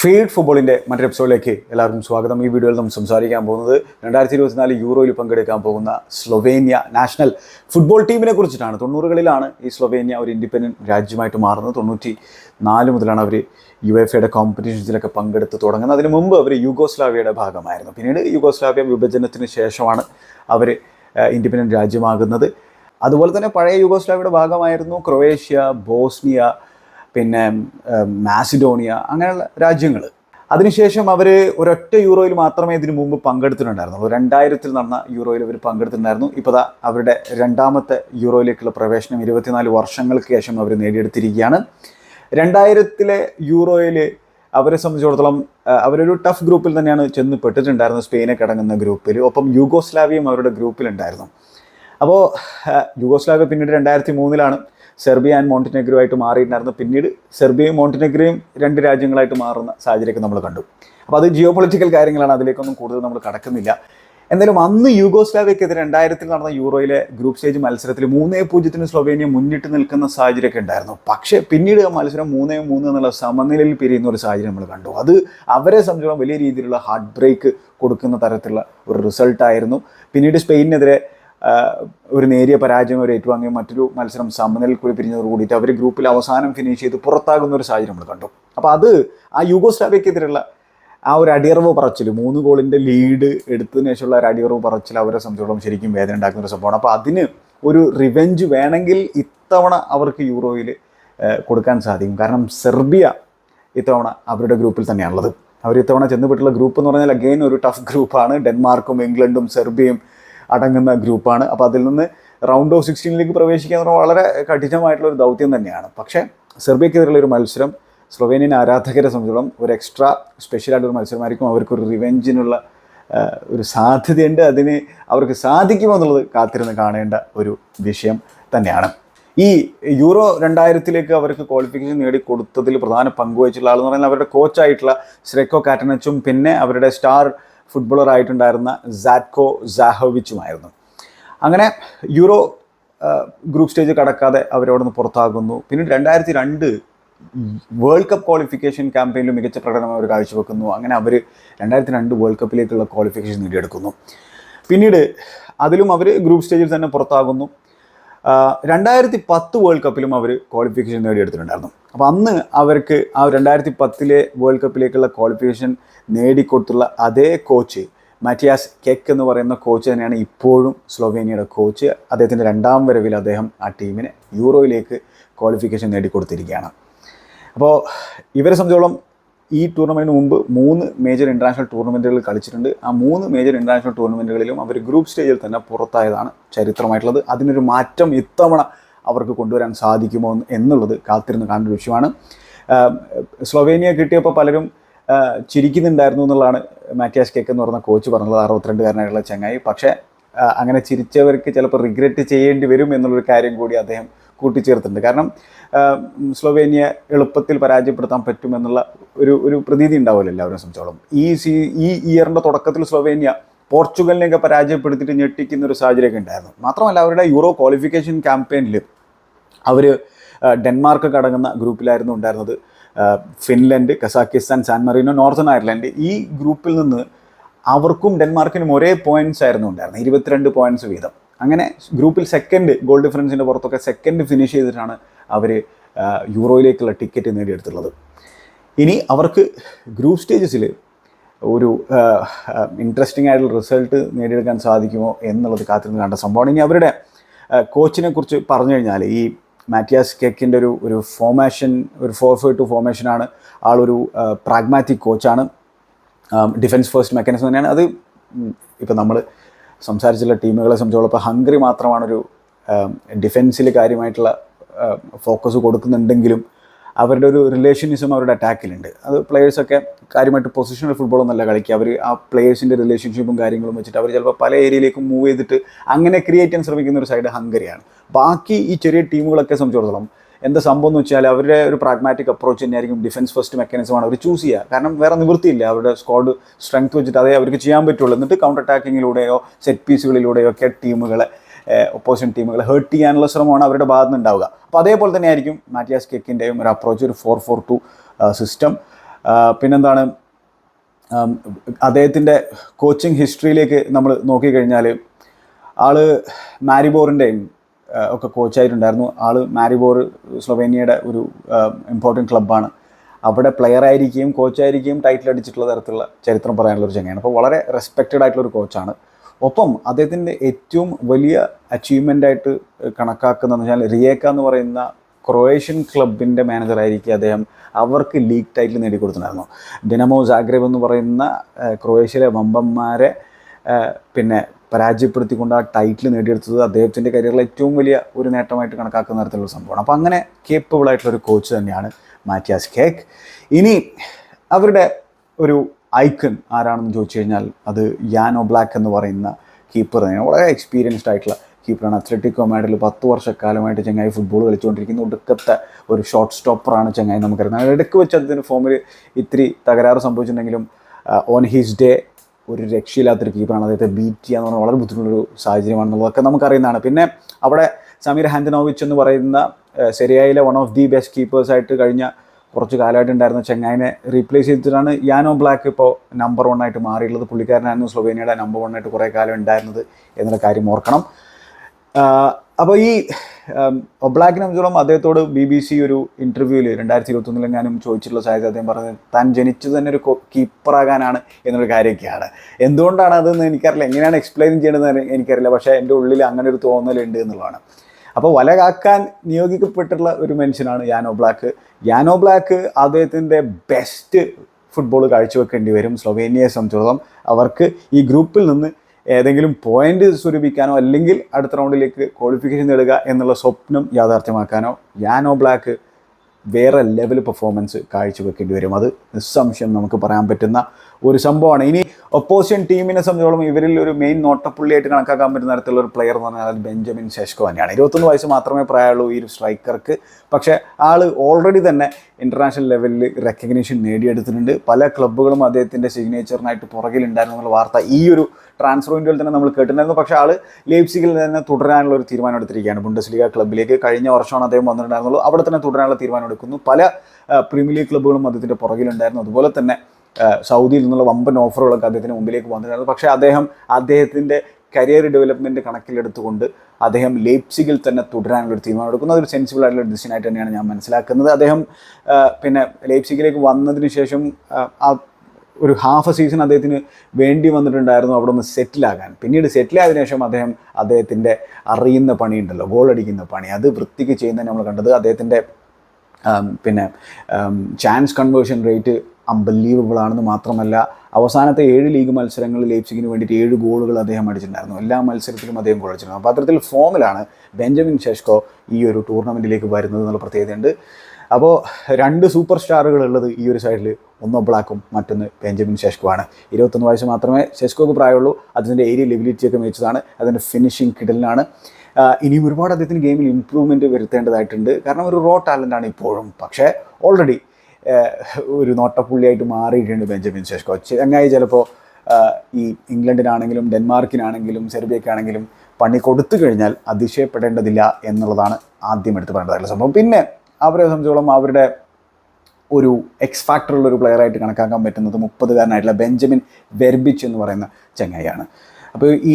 Feed ഫുട്ബോളിന്റെ മറ്റൊരു എപ്പിസോഡിലേക്ക് എല്ലാവർക്കും സ്വാഗതം. ഈ വീഡിയോയിൽ നമ്മൾ സംസാരിക്കാൻ പോകുന്നത് രണ്ടായിരത്തി ഇരുപത്തിനാല് യൂറോയിൽ പങ്കെടുക്കാൻ പോകുന്ന സ്ലൊവേനിയ നാഷണൽ ഫുട്ബോൾ ടീമിനെ കുറിച്ചിട്ടാണ്. തൊണ്ണൂറുകളിലാണ് ഈ സ്ലൊവേനിയ ഒരു ഇൻഡിപെൻഡന്റ് രാജ്യമായിട്ട് മാറുന്നത്. തൊണ്ണൂറ്റി നാല് മുതലാണ് അവർ യു എഫ് എയുടെ കോമ്പറ്റീഷൻസിലൊക്കെ പങ്കെടുത്ത് തുടങ്ങുന്നത്. അതിന് മുമ്പ് അവർ യുഗോസ്ലാവിയയുടെ ഭാഗമായിരുന്നു. പിന്നീട് യുഗോസ്ലാവിയ വിഭജനത്തിന് ശേഷമാണ് അവർ ഇൻഡിപെൻഡന്റ് രാജ്യമാകുന്നത്. അതുപോലെ തന്നെ പഴയ യുഗോസ്ലാവിയയുടെ ഭാഗമായിരുന്നു ക്രൊയേഷ്യ ബോസ്നിയ പിന്നെ മാസിഡോണിയ അങ്ങനെയുള്ള രാജ്യങ്ങൾ അതിനുശേഷം അവർ ഒരൊറ്റ യൂറോയിൽ മാത്രമേ ഇതിനു മുമ്പ് പങ്കെടുത്തിട്ടുണ്ടായിരുന്നുള്ളൂ. രണ്ടായിരത്തിൽ നടന്ന യൂറോയിൽ അവർ പങ്കെടുത്തിട്ടുണ്ടായിരുന്നു. ഇപ്പോൾ ദാ അവരുടെ രണ്ടാമത്തെ യൂറോയിലേക്കുള്ള പ്രവേശനം ഇരുപത്തിനാല് വർഷങ്ങൾക്ക് ശേഷം അവർ നേടിയെടുത്തിരിക്കുകയാണ്. രണ്ടായിരത്തിലെ യൂറോയിൽ അവരെ സംബന്ധിച്ചിടത്തോളം അവരൊരു ടഫ് ഗ്രൂപ്പിൽ തന്നെയാണ് ചെന്ന് പെട്ടിട്ടുണ്ടായിരുന്നത്. സ്പെയിനെ അടങ്ങുന്ന ഗ്രൂപ്പിൽ ഒപ്പം യൂഗോസ്ലാവിയും അവരുടെ ഗ്രൂപ്പിലുണ്ടായിരുന്നു. അപ്പോൾ യുഗോസ്ലാവിയ പിന്നീട് രണ്ടായിരത്തി മൂന്നിലാണ് സെർബിയ ആൻഡ് മോണ്ടിനെഗ്രോ ആയിട്ട് മാറിയിട്ടുണ്ടായിരുന്നു. പിന്നീട് സെർബിയയും മോണ്ടിനെഗ്രയും രണ്ട് രാജ്യങ്ങളായിട്ട് മാറുന്ന സാഹചര്യമൊക്കെ നമ്മൾ കണ്ടു. അപ്പോൾ അത് ജിയോ പൊളിറ്റിക്കൽ കാര്യങ്ങളാണ്. അതിലേക്കൊന്നും കൂടുതൽ നമ്മൾ കടക്കുന്നില്ല. എന്തായാലും അന്ന് യൂഗോസ്ലാവിയക്കെതിരെ രണ്ടായിരത്തിൽ നടന്ന യൂറോയിലെ ഗ്രൂപ്പ് സ്റ്റേജ് മത്സരത്തിൽ മൂന്നേ പൂജ്യത്തിന് സ്ലൊവേനിയ മുന്നിട്ട് നിൽക്കുന്ന സാഹചര്യമൊക്കെ ഉണ്ടായിരുന്നു. പക്ഷേ പിന്നീട് ആ മത്സരം മൂന്നേ മൂന്ന് എന്നുള്ള സമനിലയിൽ പിരിയുന്ന ഒരു സാഹചര്യം നമ്മൾ കണ്ടു. അത് അവരെ സംബന്ധിച്ചോളം വലിയ രീതിയിലുള്ള ഹാർട്ട് ബ്രേക്ക് കൊടുക്കുന്ന തരത്തിലുള്ള ഒരു റിസൾട്ടായിരുന്നു പിന്നീട് സ്പെയിനിനെതിരെ ഒരു നേരിയ പരാജയം അവർ ഏറ്റുവാങ്ങിയ മറ്റൊരു മത്സരം സമനിലയിൽ കൂടി പിരിഞ്ഞതോട് കൂടിയിട്ട് അവർ ഗ്രൂപ്പിൽ അവസാനം ഫിനിഷ് ചെയ്ത് പുറത്താകുന്ന ഒരു സാഹചര്യം നമ്മൾ കണ്ടു. അപ്പോൾ അത് ആ യുഗോസ്ലാവിയക്കെതിരെയുള്ള ആ ഒരു അടിയറവ് പറച്ചിൽ മൂന്ന് ഗോളിന്റെ ലീഡ് എടുത്തതിന് ശേഷമുള്ള ഒരു അടിയറവ് പറച്ചിൽ അവരെ സംബന്ധിച്ചോളം ശരിക്കും വേദന ഉണ്ടാക്കുന്ന ഒരു സംഭവമാണ്. അപ്പോൾ അതിന് ഒരു റിവെഞ്ച് വേണമെങ്കിൽ ഇത്തവണ അവർക്ക് യൂറോയിൽ കൊടുക്കാൻ സാധിക്കും. കാരണം സെർബിയ ഇത്തവണ അവരുടെ ഗ്രൂപ്പിൽ തന്നെയാണുള്ളത്. അവർ ഇത്തവണ ചെന്നപ്പെട്ടുള്ള ഗ്രൂപ്പ് എന്ന് പറഞ്ഞാൽ അഗെയിൻ ഒരു ടഫ് ഗ്രൂപ്പാണ് ഡെൻമാർക്കും ഇംഗ്ലണ്ടും സെർബിയയും അടങ്ങുന്ന ഗ്രൂപ്പാണ്. അപ്പോൾ അതിൽ നിന്ന് റൗണ്ട് ഓഫ് സിക്സ്റ്റീനിലേക്ക് പ്രവേശിക്കുക എന്ന് പറഞ്ഞാൽ വളരെ കഠിനമായിട്ടുള്ള ഒരു ദൗത്യം തന്നെയാണ്. പക്ഷേ സെർബിയക്കെതിരെയുള്ള ഒരു മത്സരം സ്ലൊവേനിയൻ ആരാധകരെ സംബന്ധിച്ചോളം ഒരു എക്സ്ട്രാ സ്പെഷ്യലായിട്ടൊരു മത്സരമായിരിക്കും. അവർക്കൊരു റിവെഞ്ചിനുള്ള ഒരു സാധ്യതയുണ്ട്. അതിന് അവർക്ക് സാധിക്കുമോ എന്നുള്ളത് കാത്തിരുന്ന് കാണേണ്ട ഒരു വിഷയം തന്നെയാണ്. ഈ യൂറോ രണ്ടായിരത്തിലേക്ക് അവർക്ക് ക്വാളിഫിക്കേഷൻ നേടിക്കൊടുത്തതിൽ പ്രധാന പങ്കുവഹിച്ചിട്ടുള്ള ആളെന്ന് പറഞ്ഞാൽ അവരുടെ കോച്ചായിട്ടുള്ള സ്രെക്കോ കാറ്റനച്ചും പിന്നെ അവരുടെ സ്റ്റാർ ഫുട്ബോളർ ആയിട്ടുണ്ടായിരുന്ന സാറ്റ്കോ സാഹോവിച്ചുമായിരുന്നു. അങ്ങനെ യൂറോ ഗ്രൂപ്പ് സ്റ്റേജ് കടക്കാതെ അവരവിടെ നിന്ന് പുറത്താകുന്നു. പിന്നീട് രണ്ടായിരത്തി രണ്ട് വേൾഡ് കപ്പ് ക്വാളിഫിക്കേഷൻ ക്യാമ്പയിനിൽ മികച്ച പ്രകടനം അവർ കാഴ്ചവെക്കുന്നു. അങ്ങനെ അവർ രണ്ടായിരത്തി രണ്ട് വേൾഡ് കപ്പിലേക്കുള്ള ക്വാളിഫിക്കേഷൻ നേടിയെടുക്കുന്നു. പിന്നീട് അതിലും അവർ ഗ്രൂപ്പ് സ്റ്റേജിൽ തന്നെ പുറത്താകുന്നു. രണ്ടായിരത്തി പത്ത് വേൾഡ് കപ്പിലും അവർ ക്വാളിഫിക്കേഷൻ നേടിയെടുത്തിട്ടുണ്ടായിരുന്നു. അപ്പോൾ അന്ന് അവർക്ക് ആ രണ്ടായിരത്തി പത്തിലെ വേൾഡ് കപ്പിലേക്കുള്ള ക്വാളിഫിക്കേഷൻ നേടിക്കൊടുത്തുള്ള അതേ കോച്ച് മാറ്റിയാസ് കെക്ക് എന്ന് പറയുന്ന കോച്ച് തന്നെയാണ് ഇപ്പോഴും സ്ലോവേനിയയുടെ കോച്ച് അദ്ദേഹത്തിന്റെ രണ്ടാം വരവിൽ അദ്ദേഹം ആ ടീമിനെ യൂറോയിലേക്ക് ക്വാളിഫിക്കേഷൻ നേടിക്കൊടുത്തിരിക്കുകയാണ്. അപ്പോൾ ഇവരെ സംബന്ധിച്ചോളം ഈ ടൂർണമെന്റിന് മുമ്പ് മൂന്ന് മേജർ ഇന്റർനാഷണൽ ടൂർണമെന്റുകൾ കളിച്ചിട്ടുണ്ട്. ആ മൂന്ന് മേജർ ഇന്റർനാഷണൽ ടൂർണമെന്റുകളിലും അവർ ഗ്രൂപ്പ് സ്റ്റേജിൽ തന്നെ പുറത്തായതാണ് ചരിത്രമായിട്ടുള്ളത്. അതിനൊരു മാറ്റം ഇത്തവണ അവർക്ക് കൊണ്ടുവരാൻ സാധിക്കുമോ എന്ന് എന്നുള്ളത് കാത്തിരുന്ന് കാണേണ്ട വിഷയമാണ്. സ്ലോവേനിയ കിട്ടിയപ്പോൾ പലരും ചിരിക്കുന്നുണ്ടായിരുന്നു എന്നുള്ളതാണ് മാറ്റിയാസ് കേക്ക് എന്ന് പറഞ്ഞ കോച്ച് പറഞ്ഞത് അറുപത്തിരണ്ടുകാരനായിട്ടുള്ള ചങ്ങായി. പക്ഷേ അങ്ങനെ ചിരിച്ചവർക്ക് ചിലപ്പോൾ റിഗ്രറ്റ് ചെയ്യേണ്ടി വരും എന്നുള്ളൊരു കാര്യം കൂടി അദ്ദേഹം കൂട്ടിച്ചേർത്തിട്ടുണ്ട്. കാരണം സ്ലോവേനിയ എളുപ്പത്തിൽ പരാജയപ്പെടുത്താൻ പറ്റുമെന്നുള്ള ഒരു ഒരു പ്രതീതി ഉണ്ടാവില്ല എല്ലാവരും സംബന്ധിച്ചോളം. ഈ സീ ഈ ഇയറിന്റെ തുടക്കത്തിൽ സ്ലോവേനിയ പോർച്ചുഗലിനെയൊക്കെ പരാജയപ്പെടുത്തിയിട്ട് ഞെട്ടിക്കുന്ന ഒരു സാഹചര്യമൊക്കെ ഉണ്ടായിരുന്നു. മാത്രമല്ല അവരുടെ യൂറോ ക്വാളിഫിക്കേഷൻ ക്യാമ്പയിനിൽ അവർ ഡെൻമാർക്ക് കടങ്ങുന്ന ഗ്രൂപ്പിലായിരുന്നു ഉണ്ടായിരുന്നത്. Finland Kazakhstan San Marino Northern Ireland ഈ ഗ്രൂപ്പിൽ നിന്ന് അവർക്കും ഡെൻമാർക്കിനും ഒരേ പോയിന്റ്സ് ആയിരുന്നു ഉണ്ടായിരുന്നത്. ഇരുപത്തിരണ്ട് പോയിന്റ്സ് വീതം. അങ്ങനെ ഗ്രൂപ്പിൽ സെക്കൻഡ് ഗോൾ ഡിഫറൻസിന്റെ പുറത്തൊക്കെ സെക്കൻഡ് ഫിനിഷ് ചെയ്തിട്ടാണ് അവർ യൂറോയിലേക്കുള്ള ടിക്കറ്റ് നേടിയെടുത്തുള്ളത് ഇനി അവർക്ക് ഗ്രൂപ്പ് സ്റ്റേജസിൽ ഒരു ഇൻട്രസ്റ്റിംഗ് ആയിട്ടുള്ള റിസൾട്ട് നേടിയെടുക്കാൻ സാധിക്കുമോ എന്നുള്ളത് കാത്തിരുന്ന് കണ്ട സംഭവമാണ്. ഇനി അവരുടെ കോച്ചിനെ കുറിച്ച് പറഞ്ഞു കഴിഞ്ഞാൽ ഈ മാറ്റിയാസ് കെക്കിന്റെ ഒരു ഒരു ഫോർമേഷൻ ഒരു ഫോർ ഫൈവ് ടു ഫോർമേഷനാണ് ആളൊരു പ്രാഗ്മാറ്റിക് കോച്ചാണ് ഡിഫൻസ് ഫസ്റ്റ് മെക്കാനിസം തന്നെയാണ്. അത് ഇപ്പം നമ്മൾ സംസാരിച്ചുള്ള ടീമുകളെ സംബന്ധിച്ചോളം ഇപ്പോൾ മാത്രമാണ് ഒരു ഡിഫെൻസിൽ കാര്യമായിട്ടുള്ള ഫോക്കസ് കൊടുക്കുന്നുണ്ടെങ്കിലും അവരുടെ ഒരു റിലേഷനിസം അവരുടെ അറ്റാക്കിലുണ്ട് അത് പ്ലേയേഴ്സൊക്കെ കാര്യമായിട്ട് പൊസിഷണൽ ഫുട്ബോൾ നല്ല കളിക്കുക. അവർ ആ പ്ലേയേഴ്സിന്റെ റിലേഷൻഷിപ്പും കാര്യങ്ങളും വെച്ചിട്ട് അവർ ചിലപ്പോൾ പല ഏരിയയിലേക്കും മൂവ് ചെയ്തിട്ട് അങ്ങനെ ക്രിയേറ്റ് ചെയ്യാൻ ശ്രമിക്കുന്ന ഒരു സൈഡ് ഹംഗറിയാണ്. ബാക്കി ഈ ചെറിയ ടീമുകളൊക്കെ സംബന്ധിച്ചിടത്തോളം എന്താ സംഭവം എന്ന് വെച്ചാൽ അവരുടെ ഒരു പ്രാഗ്മാറ്റിക് അപ്രോച്ച് തന്നെയായിരിക്കും ഡിഫൻസ് ഫസ്റ്റ് മെക്കാനിസമാണ് അവർ ചൂസ് ചെയ്യുക. കാരണം വേറെ നിവൃത്തിയില്ല. അവരുടെ സ്ക്വാഡ് സ്ട്രെങ്ത് വെച്ചിട്ട് അതേ അവർക്ക് ചെയ്യാൻ പറ്റുള്ളൂ. എന്നിട്ട് കൗണ്ടർ അറ്റാക്കിങ്ങിലൂടെയോ സെറ്റ് പീസുകളിലൂടെയോ ഒക്കെ ടീമുകളെ ഒപ്പോസിഷൻ ടീമുകളെ ഹേർട്ട് ചെയ്യാനുള്ള ശ്രമമാണ് അവരുടെ ഭാഗത്ത് നിന്ന് ഉണ്ടാവുക അപ്പോൾ അതേപോലെ തന്നെ ആയിരിക്കും മാറ്റിയാസ് കെക്കിന്റെയും ഒരു അപ്രോച്ച് ഒരു ഫോർ ഫോർ ടു സിസ്റ്റം പിന്നെന്താണ്? അദ്ദേഹത്തിന്റെ കോച്ചിങ് ഹിസ്റ്ററിയിലേക്ക് നമ്മൾ നോക്കിക്കഴിഞ്ഞാൽ ആൾ മാരിബോറിന്റെയും ഒക്കെ കോച്ചായിട്ടുണ്ടായിരുന്നു ആൾ മാരിബോർ സ്ലൊവേനിയയുടെ ഒരു ഇമ്പോർട്ടന്റ് ക്ലബ്ബാണ് അവിടെ പ്ലെയർ ആയിരിക്കുകയും കോച്ചായിരിക്കുകയും ടൈറ്റിൽ അടിച്ചിട്ടുള്ള തരത്തിലുള്ള ചരിത്രം പറയാനുള്ള ഒരു ചങ്ങയാണ് അപ്പോൾ വളരെ റെസ്പെക്റ്റഡ് ആയിട്ടുള്ള ഒരു കോച്ചാണ് ഒപ്പം അദ്ദേഹത്തിന്റെ ഏറ്റവും വലിയ അച്ചീവ്മെന്റ് ആയിട്ട് കണക്കാക്കുന്നതെന്ന് വെച്ചാൽ റിയേക്ക എന്ന് പറയുന്ന ക്രൊയേഷ്യൻ ക്ലബിന്റെ മാനേജറായിരിക്കും അദ്ദേഹം അവർക്ക് ലീഗ് ടൈറ്റിൽ നേടിക്കൊടുത്തിട്ടുണ്ടായിരുന്നു. ഡിനമോ ജാഗ്രബ് എന്ന് പറയുന്ന ക്രൊയേഷ്യയിലെ വമ്പന്മാരെ പിന്നെ പരാജയപ്പെടുത്തിക്കൊണ്ട് ആ ടൈറ്റിൽ നേടിയെടുത്തത് അദ്ദേഹത്തിന്റെ കരിയറിലെ ഏറ്റവും വലിയ ഒരു നേട്ടമായിട്ട് കണക്കാക്കുന്ന തരത്തിലുള്ള സംഭവമാണ്. അപ്പോൾ അങ്ങനെ കേപ്പബിൾ ആയിട്ടുള്ള ഒരു കോച്ച് തന്നെയാണ് മാറ്റിയാസ് കേക്ക് ഇനി അവരുടെ ഒരു ഐക്കൺ ആരാണെന്ന് ചോദിച്ചു കഴിഞ്ഞാൽ അത് യാനോ ബ്ലാക്ക് എന്ന് പറയുന്ന കീപ്പർ തന്നെയാണ്. വളരെ എക്സ്പീരിയൻസ്ഡ് ആയിട്ടുള്ള കീപ്പറാണ് അത്ലറ്റിക്കോ മാഡിൽ പത്ത് വർഷക്കാലമായിട്ട് ചങ്ങായി ഫുട്ബോൾ കളിച്ചുകൊണ്ടിരിക്കുന്ന. ഒടുക്കത്തെ ഒരു ഷോർട്ട് സ്റ്റോപ്പറാണ് ചങ്ങായി നമുക്കറിയാം. ഇടയ്ക്ക് വെച്ച് അദ്ദേഹത്തിന്റെ ഫോമിൽ ഇത്തിരി തകരാറ് സംഭവിച്ചിട്ടുണ്ടെങ്കിലും ഓൺ ഹിസ് ഡേ ഒരു രക്ഷയില്ലാത്തൊരു കീപ്പറാണ് അദ്ദേഹത്തെ ബീറ്റ് ചെയ്യാന്ന് പറഞ്ഞാൽ വളരെ ബുദ്ധിമുട്ടുള്ളൊരു സാഹചര്യമാണെന്നുള്ളതൊക്കെ നമുക്കറിയുന്നതാണ്. പിന്നെ അവിടെ സമീർ ഹാൻഡനോവിച്ച് എന്ന് പറയുന്ന സെരിയയിലെ വൺ ഓഫ് ദി ബെസ്റ്റ് കീപ്പേഴ്സായിട്ട് കഴിഞ്ഞ കുറച്ച് കാലമായിട്ട് ഉണ്ടായിരുന്ന ചെങ്ങായിനെ റീപ്ലേസ് ചെയ്തിട്ടാണ് യാനോ ബ്ലാക്ക് ഇപ്പോൾ നമ്പർ വൺ ആയിട്ട് മാറിയുള്ളത് പുള്ളിക്കാരനായിരുന്നു സ്ലോവേനിയയുടെ നമ്പർ വൺ ആയിട്ട് കുറേ കാലം ഉണ്ടായിരുന്നത് എന്നുള്ള കാര്യം ഓർക്കണം. അപ്പോൾ ഈ ഒബ്ലാക്കിനെ സംബന്ധിച്ചോളം അദ്ദേഹത്തോട് ബി ബി സി ഒരു ഇന്റർവ്യൂവിൽ രണ്ടായിരത്തി ഇരുപത്തൊന്നിലെങ്ങാനും ചോദിച്ചിട്ടുള്ള സാഹചര്യം അദ്ദേഹം പറഞ്ഞത് താൻ ജനിച്ചു തന്നെ ഒരു കീപ്പറാകാനാണ് എന്നൊരു കാര്യമൊക്കെയാണ്. എന്തുകൊണ്ടാണ് അതെന്ന് എനിക്കറിയില്ല. എങ്ങനെയാണ് എക്സ്പ്ലെയിൻ ചെയ്യേണ്ടതെന്ന് എനിക്കറിയില്ല. പക്ഷേ എന്റെ ഉള്ളിൽ അങ്ങനെ ഒരു തോന്നലുണ്ട് എന്നുള്ളതാണ്. അപ്പോൾ വല കാക്കാൻ നിയോഗിക്കപ്പെട്ടിട്ടുള്ള ഒരു മനുഷ്യനാണ് യാനോ ബ്ലാക്ക് യാനോ ബ്ലാക്ക് അദ്ദേഹത്തിന്റെ ബെസ്റ്റ് ഫുട്ബോൾ കാഴ്ചവെക്കേണ്ടി വരും. സ്ലൊവേനിയയെ സംബന്ധിച്ചിടത്തോളം അവർക്ക് ഈ ഗ്രൂപ്പിൽ നിന്ന് ഏതെങ്കിലും പോയിന്റ് സ്വരൂപിക്കാനോ അല്ലെങ്കിൽ അടുത്ത റൗണ്ടിലേക്ക് ക്വാളിഫിക്കേഷൻ നേടുക എന്നുള്ള സ്വപ്നം യാഥാർത്ഥ്യമാക്കാനോ യാനോ ബ്ലാക്ക് വേറെ ലെവൽ പെർഫോമൻസ് കാഴ്ചവെക്കേണ്ടി വരും. അത് നിസ്സംശയം നമുക്ക് പറയാൻ പറ്റുന്ന ഒരു സംഭവമാണ്. ഇനി ഒപ്പോസിഷൻ ടീമിനെ സംബന്ധിച്ചോളം ഇവരിൽ ഒരു മെയിൻ നോട്ടപ്പുള്ളിയായിട്ട് കണക്കാക്കാൻ പറ്റുന്ന തരത്തിലുള്ള ഒരു പ്ലെയർ എന്ന് പറഞ്ഞാൽ ബെഞ്ചമിൻ ശേഷ്കോ തന്നെയാണ്. ഇരുപത്തൊന്ന് വയസ്സ് മാത്രമേ പ്രായമുള്ളൂ ഈ ഒരു സ്ട്രൈക്കർക്ക് പക്ഷേ ആൾ ഓൾറെഡി തന്നെ ഇന്റർനാഷണൽ ലെവലിൽ റെക്കഗ്നീഷൻ നേടിയെടുത്തിട്ടുണ്ട്. പല ക്ലബ്ബുകളും അദ്ദേഹത്തിന്റെ സിഗ്നേച്ചറിനായിട്ട് പുറകിലുണ്ടായിരുന്നു എന്നുള്ള വാർത്ത ഈ ഒരു ട്രാൻസ്ഫർ വിൻഡോയിൽ തന്നെ നമ്മൾ കേട്ടിട്ടുണ്ടായിരുന്നു. പക്ഷേ ആൾ ലേപ്സിഗിൽ തന്നെ തുടരാനുള്ള ഒരു തീരുമാനം എടുത്തിരിക്കുകയാണ് ബുണ്ടസ്ലിഗ ക്ലബ്ബിലേക്ക് കഴിഞ്ഞ വർഷമാണ് അദ്ദേഹം വന്നിട്ടുണ്ടായിരുന്നുള്ളൂ. അവിടെ തന്നെ തുടരാനുള്ള തീരുമാനം എടുക്കുന്നു പല പ്രീമിയർ ലീഗ് ക്ലബ്ബുകളും അദ്ദേഹത്തിന്റെ പുറകിലുണ്ടായിരുന്നു. അതുപോലെ തന്നെ സൗദിയിൽ നിന്നുള്ള വമ്പൻ ഓഫറുകളൊക്കെ അദ്ദേഹത്തിന് മുമ്പിലേക്ക് വന്നിട്ടുണ്ടായിരുന്നു പക്ഷേ അദ്ദേഹം അദ്ദേഹത്തിന്റെ കരിയർ ഡെവലപ്മെന്റ് കണക്കിലെടുത്തുകൊണ്ട് അദ്ദേഹം ലേപ്സിഗിൽ തന്നെ തുടരാനുള്ള ഒരു തീരുമാനം എടുക്കുന്നത് അതൊരു സെൻസിബിൾ ആയിട്ടുള്ള ഡിസിഷൻ ആയിട്ട് തന്നെയാണ് ഞാൻ മനസ്സിലാക്കുന്നത്. അദ്ദേഹം പിന്നെ ലേപ്സിഗിലേക്ക് വന്നതിന് ശേഷം ആ, ഒരു ഹാഫ് എ സീസൺ അദ്ദേഹത്തിന് വേണ്ടി വന്നിട്ടുണ്ടായിരുന്നു അവിടെ ഒന്ന് സെറ്റിലാകാൻ പിന്നീട് സെറ്റിലായതിനു ശേഷം അദ്ദേഹം അദ്ദേഹത്തിന്റെ അറിയുന്ന പണിയുണ്ടല്ലോ ഗോൾ അടിക്കുന്ന പണി. അത് വൃത്തിക്ക് ചെയ്യുന്നത് നമ്മൾ കണ്ടത് അദ്ദേഹത്തിന്റെ പിന്നെ ചാൻസ് കൺവേർഷൻ റേറ്റ് അമ്പലീവബിൾ ആണെന്ന് മാത്രമല്ല അവസാനത്തെ ഏഴ് ലീഗ് മത്സരങ്ങളിൽ ലേപ്സിങ്ങിന് വേണ്ടിയിട്ട് ഏഴ് ഗോളുകൾ അദ്ദേഹം അടിച്ചിട്ടുണ്ടായിരുന്നു. എല്ലാ മത്സരത്തിലും അദ്ദേഹം അടിച്ചിട്ടുണ്ട്. അപ്പോൾ അത്തരത്തിൽ ഫോമിലാണ് ബെഞ്ചമിൻ ഷെഷ്കോ ഈ ഒരു ടൂർണമെന്റിലേക്ക് വരുന്നത് എന്നുള്ള പ്രത്യേകതയുണ്ട്. അപ്പോൾ രണ്ട് സൂപ്പർ സ്റ്റാറുകൾ ഉള്ളത് ഈ ഒരു സൈഡിൽ ഒന്ന് ബ്ലാക്കും മറ്റൊന്ന് ബെഞ്ചമിൻ ഷെഷ്കോ ആണ് ഇരുപത്തൊന്ന് വയസ്സ് മാത്രമേ ഷെഷ്കോക്ക് പ്രായമുള്ളൂ. അതിന്റെ ഏരിയ ലെബിലിറ്റിയൊക്കെ മികച്ചതാണ് അതിന്റെ ഫിനിഷിംഗ് കിടലിനാണ്. ഇനിയും ഒരുപാട് അദ്ദേഹത്തിന് ഗെയിമിൽ ഇമ്പ്രൂവ്മെന്റ് വരുത്തേണ്ടതായിട്ടുണ്ട്. കാരണം ഒരു റോ ടാലന്റാണ് ഇപ്പോഴും. പക്ഷേ ഓൾറെഡി ഒരു നോട്ടപ്പുള്ളിയായിട്ട് മാറിയിട്ടുണ്ട് ബെഞ്ചമിൻ ശേഷ്കോ ചങ്ങായി ചിലപ്പോൾ ഈ ഇംഗ്ലണ്ടിനാണെങ്കിലും ഡെൻമാർക്കിനാണെങ്കിലും സെർബിയക്കാണെങ്കിലും പണി കൊടുത്തു കഴിഞ്ഞാൽ അതിശയപ്പെടേണ്ടതില്ല എന്നുള്ളതാണ് ആദ്യം എടുത്ത് പറയേണ്ടതായിട്ടുള്ള സംഭവം. പിന്നെ അവരെ സംബന്ധിച്ചോളം അവരുടെ ഒരു എക്സ് ഫാക്ടറുള്ള ഒരു പ്ലെയറായിട്ട് കണക്കാക്കാൻ പറ്റുന്നത് മുപ്പതുകാരനായിട്ടുള്ള ബെഞ്ചമിൻ വെർബിച്ച് എന്ന് പറയുന്ന ചങ്ങായിയാണ്. അപ്പോൾ ഈ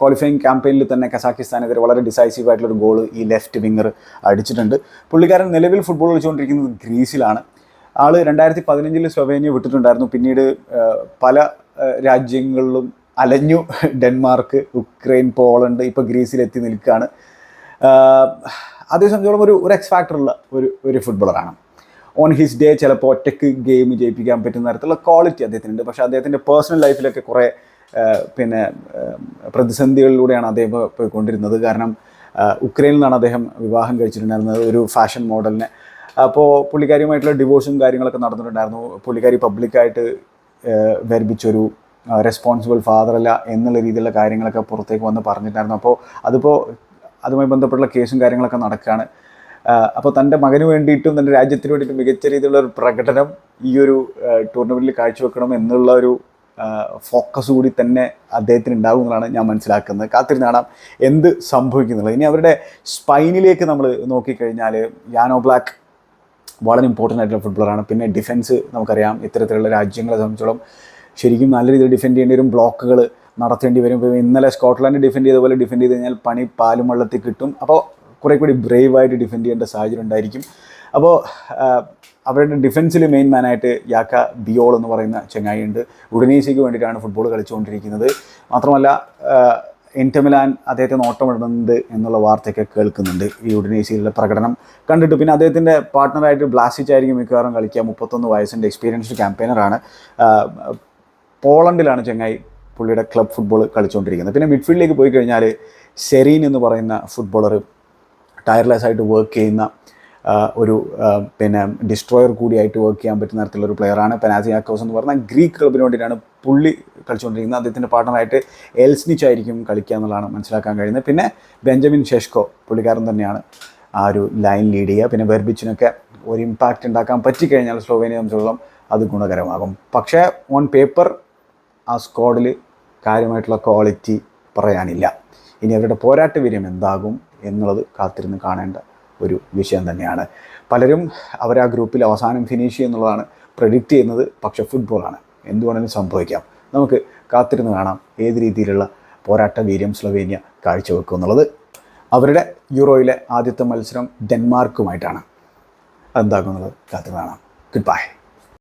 ക്വാളിഫയിങ് ക്യാമ്പയിനിൽ തന്നെ കസാക്കിസ്ഥാനെതിരെ വളരെ ഡിസൈസീവ് ആയിട്ടുള്ള ഒരു ഗോൾ ഈ ലെഫ്റ്റ് വിങ്ങർ അടിച്ചിട്ടുണ്ട്. പുള്ളിക്കാരൻ നിലവിൽ ഫുട്ബോൾ കളിച്ചുകൊണ്ടിരിക്കുന്നത് ഗ്രീസിലാണ്. ആൾ രണ്ടായിരത്തി പതിനഞ്ചിൽ സ്ലൊവേനിയ വിട്ടിട്ടുണ്ടായിരുന്നു. പിന്നീട് പല രാജ്യങ്ങളിലും അലഞ്ഞു. ഡെൻമാർക്ക് ഉക്രൈൻ പോളണ്ട് ഇപ്പോൾ ഗ്രീസിലെത്തി നിൽക്കുകയാണ് അതേ സംബന്ധിച്ചോളം ഒരു ഒരു എക്സ് ഫാക്ടറുള്ള ഒരു ഒരു ഫുട്ബോളറാണ് ഓൺ ഹിസ് ഡേ ചിലപ്പോൾ ഒറ്റയ്ക്ക് ഗെയിം ജയിപ്പിക്കാൻ പറ്റുന്ന തരത്തിലുള്ള ക്വാളിറ്റി അദ്ദേഹത്തിനുണ്ട്. പക്ഷേ അദ്ദേഹത്തിന്റെ പേഴ്സണൽ ലൈഫിലൊക്കെ കുറേ പിന്നെ പ്രതിസന്ധികളിലൂടെയാണ് അദ്ദേഹം പോയിക്കൊണ്ടിരുന്നത്. കാരണം ഉക്രൈനിൽ നിന്നാണ് അദ്ദേഹം വിവാഹം കഴിച്ചിട്ടുണ്ടായിരുന്നത് ഒരു ഫാഷൻ മോഡലിനെ. അപ്പോൾ പുള്ളിക്കാരിയുമായിട്ടുള്ള ഡിവോഴ്സും കാര്യങ്ങളൊക്കെ നടന്നിട്ടുണ്ടായിരുന്നു. പുള്ളിക്കാരി പബ്ലിക്കായിട്ട് വർബിച്ചൊരു റെസ്പോൺസിബിൾ ഫാദറല്ല എന്നുള്ള രീതിയിലുള്ള കാര്യങ്ങളൊക്കെ പുറത്തേക്ക് വന്ന് പറഞ്ഞിട്ടുണ്ടായിരുന്നു. അപ്പോൾ അതിപ്പോൾ അതുമായി ബന്ധപ്പെട്ടുള്ള കേസും കാര്യങ്ങളൊക്കെ നടക്കുകയാണ്. അപ്പോൾ തന്റെ മകന് വേണ്ടിയിട്ടും തന്റെ രാജ്യത്തിന് വേണ്ടിയിട്ടും മികച്ച രീതിയിലുള്ള ഒരു പ്രകടനം ഈ ഒരു ടൂർണമെന്റിൽ കാഴ്ചവെക്കണം എന്നുള്ള ഒരു ഫോക്കസ് കൂടി തന്നെ അദ്ദേഹത്തിന് ഉണ്ടാകും എന്നുള്ളതാണ് ഞാൻ മനസ്സിലാക്കുന്നത്. കാത്തിരുന്ന് കാണാം എന്ത് സംഭവിക്കുന്നുള്ളത്. ഇനി അവരുടെ സ്പൈനിലേക്ക് നമ്മൾ നോക്കിക്കഴിഞ്ഞാൽ യാനോ ബ്ലാക്ക് വളരെ ഇമ്പോർട്ടന്റ് ആയിട്ടുള്ള ഫുട്ബോളറാണ് പിന്നെ ഡിഫൻസ് നമുക്കറിയാം ഇത്തരത്തിലുള്ള രാജ്യങ്ങളെ സംബന്ധിച്ചോളം ശരിക്കും നല്ല രീതിയിൽ ഡിഫെൻഡ് ചെയ്യേണ്ടി വരും ബ്ലോക്കുകൾ നടത്തേണ്ടി വരും. ഇപ്പോൾ ഇന്നലെ സ്കോട്ട്ലാൻഡ് ഡിഫെൻഡ് ചെയ്ത പോലെ ഡിഫെൻഡ് ചെയ്ത് കഴിഞ്ഞാൽ പണി പാലും വെള്ളത്തിൽ കിട്ടും. അപ്പോൾ കുറേ കൂടി ബ്രേവായിട്ട് ഡിഫെൻഡ് ചെയ്യേണ്ട സാഹചര്യം ഉണ്ടായിരിക്കും. അപ്പോൾ അവരുടെ ഡിഫൻസിൽ മെയിൻ മാനായിട്ട് യാക്ക ബിയോൾ എന്ന് പറയുന്ന ചെങ്ങായിയുണ്ട് ഉടനീസിക്ക് വേണ്ടിയിട്ടാണ് ഫുട്ബോൾ കളിച്ചുകൊണ്ടിരിക്കുന്നത്. മാത്രമല്ല ഇന്റമിലാൻ അദ്ദേഹത്തെ നോട്ടമിടുന്നുണ്ട് എന്നുള്ള വാർത്തയൊക്കെ കേൾക്കുന്നുണ്ട് ഈ ഉടനീസിയിലെ പ്രകടനം. കണ്ടിട്ട് പിന്നെ അദ്ദേഹത്തിന്റെ പാർട്ട്ണറായിട്ട് ബ്ലാസ്റ്റിച്ച് ആയിരിക്കും മിക്കവാറും കളിക്കുക. മുപ്പത്തൊന്ന് വയസ്സിന്റെ എക്സ്പീരിയൻസ്ഡ് ക്യാമ്പയിനറാണ് പോളണ്ടിലാണ് ചെങ്ങായി പുള്ളിയുടെ ക്ലബ് ഫുട്ബോൾ കളിച്ചുകൊണ്ടിരിക്കുന്നത്. പിന്നെ മിഡ്ഫീൽഡിലേക്ക് പോയി കഴിഞ്ഞാൽ സെറീൻ എന്ന് പറയുന്ന ഫുട്ബോളർ ടയർലെസ് ആയിട്ട് വർക്ക് ചെയ്യുന്ന ഒരു പിന്നെ ഡിസ്ട്രോയർ കൂടിയായിട്ട് വർക്ക് ചെയ്യാൻ പറ്റുന്ന ഒരു പ്ലെയറാണ് പെനാസിയാക്കോസ് എന്ന് പറഞ്ഞാൽ ഗ്രീക്ക് ക്ലബിന് വേണ്ടിയിട്ടാണ് പുള്ളി കളിച്ചുകൊണ്ടിരിക്കുന്നത്. അദ്ദേഹത്തിന്റെ പാർട്ണറായിട്ട് എൽസ്നിച്ച് ആയിരിക്കും കളിക്കുക എന്നുള്ളതാണ് മനസ്സിലാക്കാൻ കഴിയുന്നത്. പിന്നെ ബെഞ്ചമിൻ ഷെഷ്കോ പുള്ളിക്കാരൻ തന്നെയാണ് ആ ഒരു ലൈൻ ലീഡ് ചെയ്യുക. പിന്നെ വെർബിച്ചിനൊക്കെ ഒരു ഇമ്പാക്റ്റ് ഉണ്ടാക്കാൻ പറ്റിക്കഴിഞ്ഞാൽ സ്ലോവേനിയ സംബന്ധിച്ചോളം അത് ഗുണകരമാകും. പക്ഷേ ഓൺ പേപ്പർ ആ സ്ക്വാഡിൽ കാര്യമായിട്ടുള്ള ക്വാളിറ്റി പറയാനില്ല. ഇനി അവരുടെ പോരാട്ട വീര്യം എന്താകും എന്നുള്ളത് കാത്തിരുന്ന് കാണേണ്ട ഒരു വിഷയം തന്നെയാണ്. പലരും അവർ ആ ഗ്രൂപ്പിൽ അവസാനം ഫിനിഷ് ചെയ്യുന്നുള്ളതാണ് പ്രഡിക്റ്റ് ചെയ്യുന്നത്. പക്ഷെ ഫുട്ബോളാണ് എന്തുവേണമെങ്കിലും സംഭവിക്കാം. നമുക്ക് കാത്തിരുന്ന് കാണാം ഏത് രീതിയിലുള്ള പോരാട്ട വീര്യം സ്ലൊവേനിയ കാഴ്ചവെക്കും എന്നുള്ളത്. അവരുടെ യൂറോയിലെ ആദ്യത്തെ മത്സരം ഡെൻമാർക്കുമായിട്ടാണ്. എന്താകുന്നത് കാത്തിരുന്ന് കാണാം. Good bye